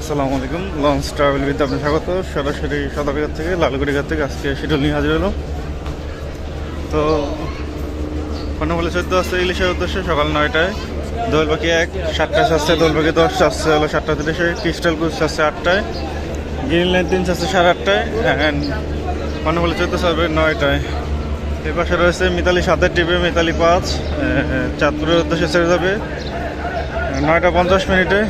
আসসালামু আলাইকুম launch travel বিদ্যা আপনি স্বাগত। সরাসরি সদরঘাট থেকে লালগুড়ি ঘাট থেকে আজকে শিডিউল নিয়ে হাজির হলো তো বলে চোদ্দ আসছে ইলিশের উদ্দেশ্যে সকাল নয়টায়। দোল পাখি এক, সাতটায় আসছে দোল পাখি দশ আসছে হলো সাতটা তিরিশে। ক্রিস্টাল গুজ আসছে আটটায়। গ্রিন লাইন তিন আসছে সাড়ে আটটায়। অ্যান্ড বলে চোদ্দ আসবে নয়টায়। এর পাশে রয়েছে মিতালি সাতের টিপে মিতালি পাঁচ চাঁদপুরের উদ্দেশ্যে ছেড়ে যাবে। নয়টা পঞ্চাশ মিনিটে।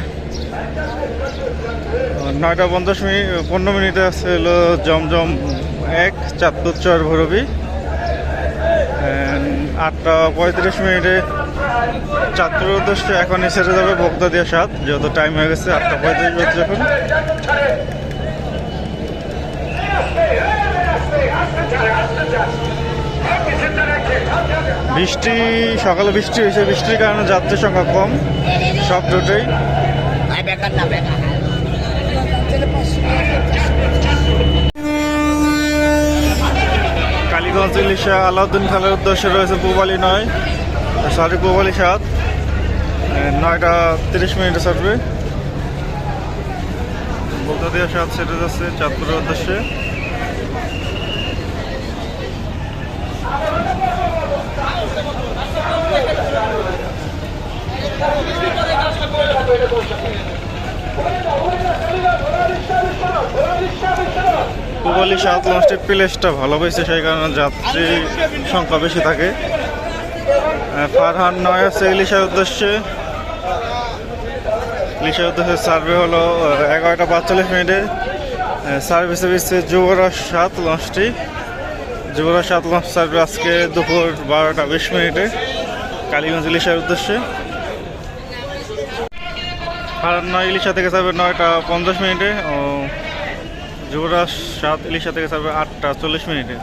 নয়টা পঞ্চাশ মিনিট, পনেরো মিনিটে আছে হলো জমজম এক, চাঁদপুর চর ভৈরবী। আটটা পঁয়ত্রিশ মিনিটে চাঁদপুর উদ্দেশ্যে এখন এসে যাবে ভোক্তা দিয়ে সাত, যেহেতু টাইম হয়ে গেছে আটটা পঁয়ত্রিশ বাজছে যখন। বৃষ্টি, সকালে বৃষ্টি হয়েছে, বৃষ্টির কারণে যাত্রীর সংখ্যা কম, সব রুটেই। ইলিশা আলাউদ্দিন খানের উদ্দেশ্যে রয়েছে পুবালি নয়। সরি, পুবালি সাত। নয়টা তিরিশ মিনিটে ছাড়বে। বলতে দিয়ে সাত সেটে যাচ্ছে চাঁদপুরের উদ্দেশ্যে। সাত লঞ্চটির প্লেসটা ভালো পেয়েছে সেই কারণে যাত্রী সংখ্যা বেশি থাকে। ফারহান নয় আছে ইলিশার উদ্দেশ্যে। ইলিশার উদ্দেশ্যে সার্ভে হলো এগারোটা পাঁচচল্লিশ মিনিটে। সার্ভিসে দিচ্ছে যুবরাজ সাত লঞ্চটি যুবরাজ সাত লঞ্চ সার্ভে আজকে দুপুর বারোটা বিশ মিনিটে, কালীগঞ্জ ইলিশার উদ্দেশ্যে। ফারহান নয় ইলিশা থেকে যাবে নয়টা পঞ্চাশ মিনিটে। ও যুবরাজ সাত ইলিশা থেকে ছাড়বে আটটা চল্লিশ মিনিটে।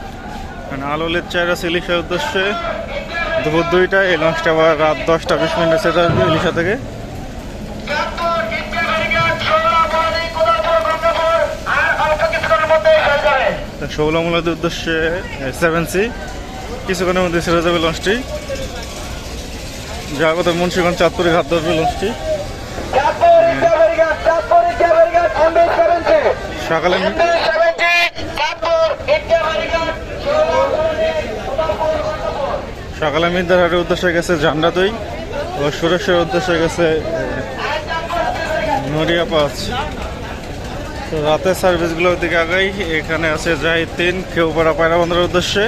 মানে আলোলের চার আছে ইলিশার উদ্দেশ্যে। দুপুর দুইটা এই লঞ্চটা আবার রাত দশটা বিশ মিনিটে সেটা আসবে ইলিশা থেকে। ষোলমূলের উদ্দেশ্যে সেভেন সি কিছুক্ষণের মধ্যে ছেড়ে যাবে লঞ্চটি যার কথা মুন্সিগঞ্জ চাঁদপুরে ঘাট ধরবে লঞ্চটি সকালে সকালে মির্দারহাটের উদ্দেশ্যে গেছে জান্ডাতই ও সুরেশের উদ্দেশ্যে গেছে নড়িয়া পাঁচ। তো রাতের সার্ভিসগুলোর দিকে আগাই, এখানে আছে যাই তিন, খেউপাড়া পায়রা বন্দরের উদ্দেশ্যে।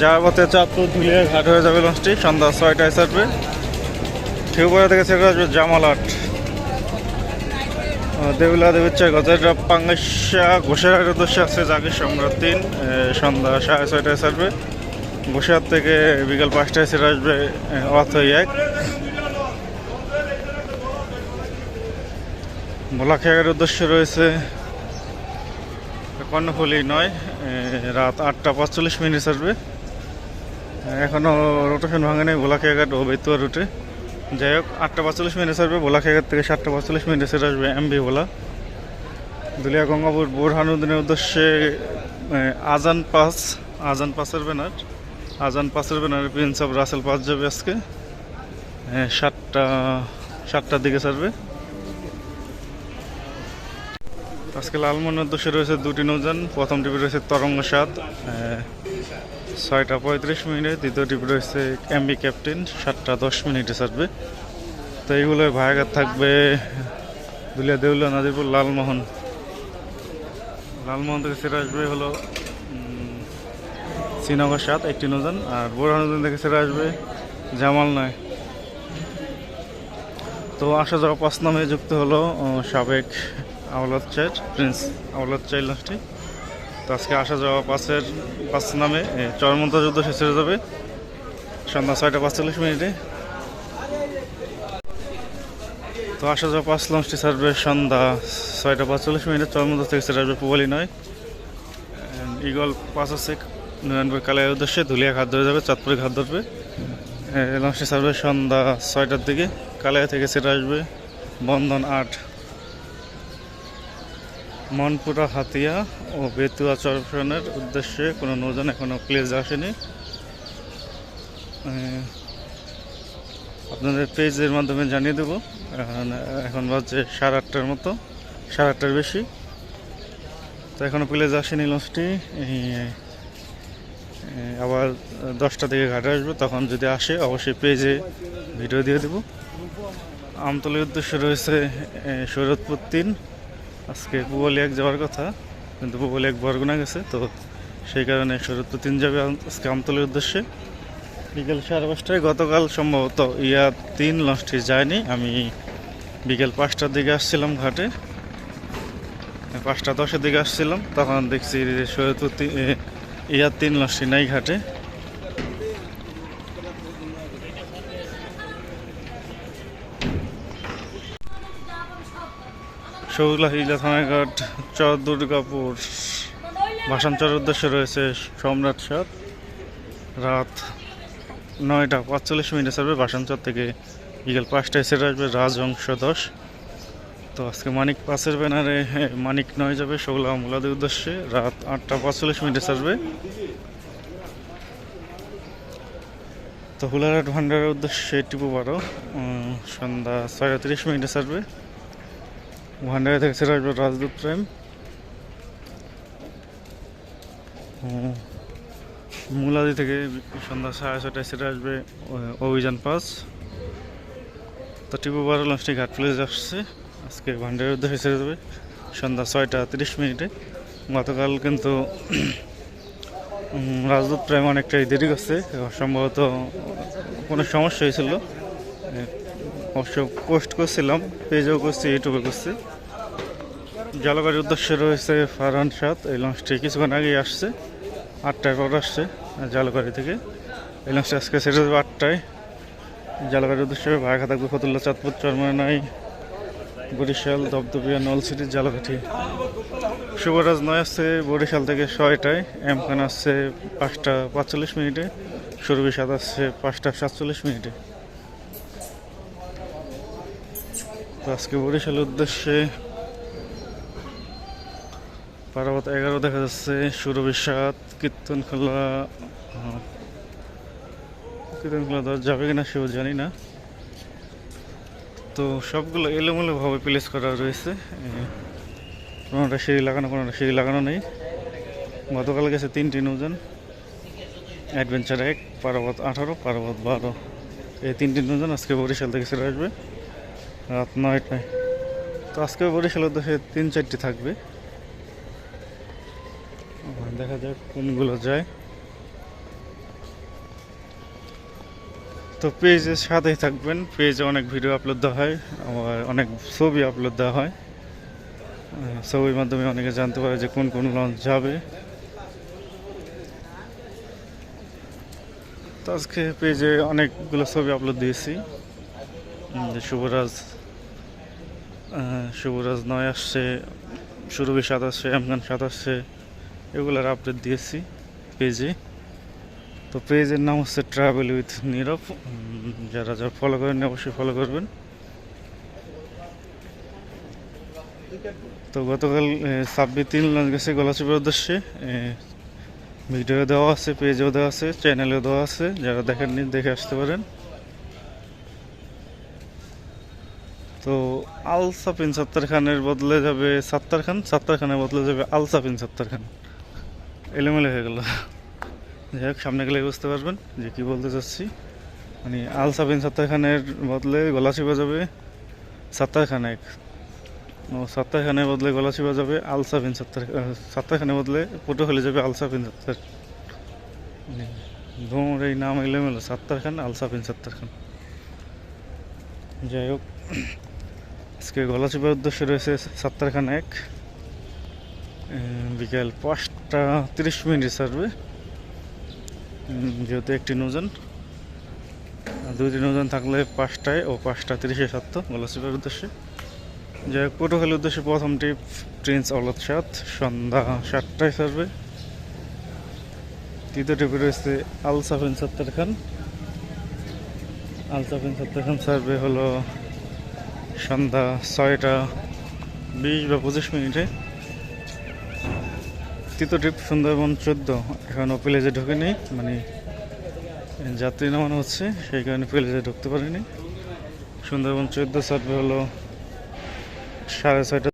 যার পথে চাঁদপুর ধুলিয়া ঘাট হয়ে যাবে লঞ্চটি, সন্ধ্যা ছয়টায় ছাড়বে খেউপাড়া থেকে ছেড়ে আসবে জামালাট। দেউলা দেবেচ্ছা গজাররা পাঙ্গাসা ঘোষার উদ্দেশ্যে আছে জাগির সম্রাট তিন সন্ধ্যা সাড়ে ছয়টায় ছাড়বে। ঘোষার থেকে বিকাল পাঁচটায় ছেড়ে আসবে অথই এক। ভোলাখেয়ার উদ্দেশ্য রয়েছে কর্ণফুলি নয় রাত আটটা পাঁচচল্লিশ মিনিট ছাড়বে। এখনও রোটেশন ভাঙে নেই ভোলাখেয়াঘাট ও বেতুয়া রুটে। যাই হোক, আটটা পাঁচচল্লিশ মিনিট আসবে ভোলাখেঘাট থেকে সাতটা পাঁচচল্লিশ মিনিটে সেটা আসবে এমবি ভোলা। দুলিয়া গঙ্গাপুর বোরহানুদ্দিনের উদ্দেশ্যে আজান পাস, আজান পাসের ব্যানার। আজান পাসের banner prince of Russell pass যাবে আজকে। সাতটা, সাতটার দিকে ছাড়বে। আজকে লালমোহনের উদ্দেশ্যে রয়েছে দুটি নৌযান। প্রথম টিপি রয়েছে তরঙ্গ সাত ছয়টা পঁয়ত্রিশ মিনিটে, দ্বিতীয় টিপি রয়েছে এমবি ক্যাপ্টেন সাতটা দশ মিনিটে ছাড়বে। তো এইগুলো ভায়াঘাট থাকবে দুলিয়া দেউলিয়া নাজিরপুর লালমোহন। লালমোহন থেকে সেরে আসবে হলো শ্রীনগর সাত, একটি নৌযান। আর বোরহানুদ্দিন থেকে সেরে আসবে জামাল নয়। তো আসা যাওয়া পাঁচ নামে যুক্ত হলো সাবেক আওলাদ চাইল প্রিন্স আওলাদ চাইল লাস্টে। তো আজকে আসা যাওয়া পাঁচের পাঁচ নামে চরমন্তা যুদ্ধ শেষ হয়ে যাবে। সন্ধ্যা ছয়টা পাঁচচল্লিশ মিনিটে। তো আসা যাওয়া পাঁচ লঞ্চটি ছাড়বে সন্ধ্যা ছয়টা পাঁচচল্লিশ মিনিটে। চরমন্তা থেকে ছেড়ে আসবে পুবালি নয়। ইগল পাঁচ আছে নিরানব্বই কালের উদ্দেশ্যে ধুলিয়া ঘাট ধরে যাবে, চাঁদপুরে ঘাট ধরবে। লঞ্চটি ছাড়বে সন্ধ্যা ছয়টার দিকে। কালিয়া থেকে ছেড়ে আসবে বন্ধন আট। মনপুরা হাতিয়া ও বেতুয়া চরফনের উদ্দেশ্যে কোনো নৌযান এখনও প্লেজ আসেনি। আপনাদের পেজের মাধ্যমে জানিয়ে দেবো। এখন বাজছে সাড়ে আটটার মতো সাড়ে আটটার বেশি। তো এখনও প্লেজ আসেনি লঞ্চটি আবার দশটা থেকে ঘাটে আসবে। তখন যদি আসে অবশ্যই পেজে ভিডিও দিয়ে দেবো। আমতলির উদ্দেশ্য রয়েছে এ, শরৎপুর তিন। আজকে পুবলি এক যাওয়ার কথা কিন্তু পুবলি এক বরগুনা গেছে তো সেই কারণে শরৎপুর তিন যাবে আজকে আমতলির উদ্দেশ্যে। বিকেল সাড়ে পাঁচটায় গতকাল সম্ভবত ইয়া তিন লঞ্চটি যায়নি। আমি বিকেল পাঁচটার দিকে আসছিলাম ঘাটে। পাঁচটা দশের দিকে আসছিলাম তখন দেখছি যে শরৎপুর তিন এ, ইয়ার তিন লঞ্চটি নাই ঘাটে। শৌলা হিলা থানাঘাট চর দুর্গাপুর। ভাষান্তর উদ্দেশ্যে রয়েছে সম্রাট সাত রাত নয়টা পাঁচচল্লিশ মিনিটে ছাড়বে ভাষান্তর থেকে। বিকেল পাঁচটায় সেরে আসবে রাজহংস দশ তো আজকে মানিক পাসের ব্যানারে হ্যাঁ, মানিক নয় যাবে শৌলা মুলাদের উদ্দেশ্যে। রাত আটটা পাঁচচল্লিশ মিনিটে ছাড়বে। তো হুলারহাট ভান্ডারের উদ্দেশ্যে টিপু বারো সন্ধ্যা ছয়টা তিরিশ মিনিটে ছাড়বে। ভান্ডারে থেকে ছেড়ে আসবে রাজদূত উম, মুলাদি থেকে সন্ধ্যা সাড়ে ছটায় ছেড়ে আসবে অভিযান পাস। তো টিপু বারো লঞ্চটি ঘাট প্লেস আসছে। আজকে ভান্ডারের উদ্দেশ্যে ছেড়ে দেবে। সন্ধ্যা ছয়টা তিরিশ মিনিটে। গতকাল কিন্তু রাজদূত প্রেম অনেকটাই দেরি করছে। সম্ভবত কোনো সমস্যা হয়েছিল অবশ্য পোস্ট করছিলাম পেজেও করছি ইউটিউবে করছি। জলবায়ুর উদ্দেশ্যে রয়েছে ফারহান সাত এই লঞ্চটি কিছুক্ষণ আগেই আসছে। আটটায় পর আসছে জালগাড়ি থেকে। এই লঞ্চটি আজকে ছেড়ে দেবে আটটায়। জালগাড়ির উদ্দেশ্যে ভাড়া থাকবে ফতুল্লা, চাঁদপুর, চরমানাই, বরিশাল দপদপিয়া নলসিটি জালকাঠি শুভরাজ নয় আসছে বরিশাল থেকে ছয়টায়। এম খান আসছে পাঁচটা পাঁচচল্লিশ মিনিটে। সুরভি সাত আসছে পাঁচটা সাতচল্লিশ মিনিটে। তো আজকে বরিশালের উদ্দেশ্যে পারাবত এগারো দেখা যাচ্ছে সাত কীর্তনখোলা আহ, কীর্তনখোলা দশ যাবে কিনা সেও জানি না। তো সবগুলো এলোমেলোভাবে প্লেস করা রয়েছে। কোনোটা সিঁড়ি লাগানো কোনোটা সিঁড়ি লাগানো নেই। গতকাল গেছে তিনটি নৌজান অ্যাডভেঞ্চার এক পারাবত আঠারো পারাবত বারো। এই তিনটি নৌজান আজকে বরিশাল থেকে ছেড়ে আসবে। রাত নয়টায়। তো আজকে বরিশালের দেশে তিন চারটি থাকবে। দেখা যাক কোনগুলো যায়। তো পেজের সাথেই থাকবেন, পেজে অনেক ভিডিও আপলোড দেওয়া হয়, আবার অনেক ছবি আপলোড দেওয়া হয়। ছবির মাধ্যমে অনেকে জানতে পারে যে কোন কোন লঞ্চ যাবে। তো আজকে পেজে অনেকগুলো ছবি আপলোড দিয়েছি। যে শুভরাজ শুভরাজ নয় আসছে, সুরভি সাত আসছে আমগান সাত আসছে। এগুলোর আপডেট দিয়েছি পেজে। তো পেজের নাম হচ্ছে ট্রাভেল উইথ নীরব যারা যারা ফলো করেন অবশ্যই ফলো করবেন। তো গতকাল ছাব্বিশ তিন লঞ্চ গেছে গলাচিপের উদ্দেশ্যে। ভিডিও দেওয়া আছে পেজেও দেওয়া আছে চ্যানেলেও দেওয়া আছে। যারা দেখেননি দেখে আসতে পারেন। তো আল সাপিন সত্তার খানের বদলে যাবে সাত্তার খান। সাত্তার খানের বদলে যাবে আল সাপিন সত্তার খান। এলোমেলো হয়ে গেল। যাই হোক, সামনে গেলে বুঝতে পারবেন যে কি বলতে চাচ্ছি। মানে আল সাবিন সাত্তার খানের বদলে গলাচি বাজাবে সাত্তার খান এক ও সাত্তার খানের বদলে গলাচি বাজাবে আল সাবিন সাত্তার সাত্তার খানের বদলে পুটো হলে যাবে আল সাবিন সাত্তার। মানে ধুমর এই নাম এলোমেলো সাত্তার খান আল সাবিন সাত্তার খান যাই হোক, আজকে গলাচিপার উদ্দেশ্যে রয়েছে সাত্তার খান এক। বিকেল পাঁচটা তিরিশ মিনিট সারবে যেহেতু একটি নৌজান দুইটি নৌজান থাকলে পাঁচটায় ও পাঁচটা তিরিশে সাতটা গলাচিপার উদ্দেশ্যে। যাই হোক পটুখালির উদ্দেশ্যে প্রথমটি প্রিন্স অলদ সাত সন্ধ্যা সাতটায় সারবে তৃতীয়টি রয়েছে আল সাফিন সত্তর খান। আলসাফিন সত্তর খান সার্ভে হলো সন্ধ্যা ছয়টা বিশ বা পঁচিশ মিনিটে। তিতোটিপ সুন্দরবন চোদ্দ। এখনও প্লেজে ঢোকেনি মানে যাত্রী নামানো হচ্ছে, সেই কারণে প্লেজে ঢুকতে পারিনি। সুন্দরবন চোদ্দ সার্ভে হলো সাড়ে ছয়টা।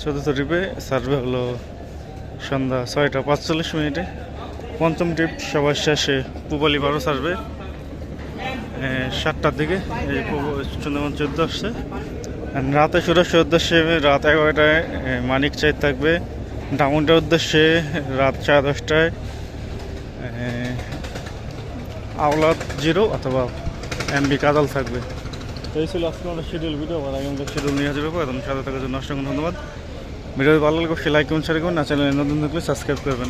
চতুর্থ ট্রিপে সার্ভে হলো সন্ধ্যা ছয়টা পাঁচচল্লিশ মিনিটে। পঞ্চম ট্রিপ সবার শেষে পুবালি বারো সার্ভে। সাতটার দিকে এই সুন্দরবন চোদ্দ আসছে। রাতে সুরক্ষার উদ্দেশ্যে রাত এগারোটায় মানিক চাই থাকবে। ডাউনটার উদ্দেশ্যে রাত সাড়ে দশটায় আওলাদ জিরো অথবা এমবি কাদাল থাকবে। তো এই ছিল আজকে আমাদের শিডিউল ভিডিও আবার আগামীকাল শিডিউল নিয়ে হাজির হব। এখন সাথে থাকার জন্য অসংখ্য ধন্যবাদ। ভিডিও ভালো লাগলে অবশ্যই লাইক কমেন্ট শেয়ার করুন। না চ্যানেলে নতুন থাকলে সাবস্ক্রাইব করবেন।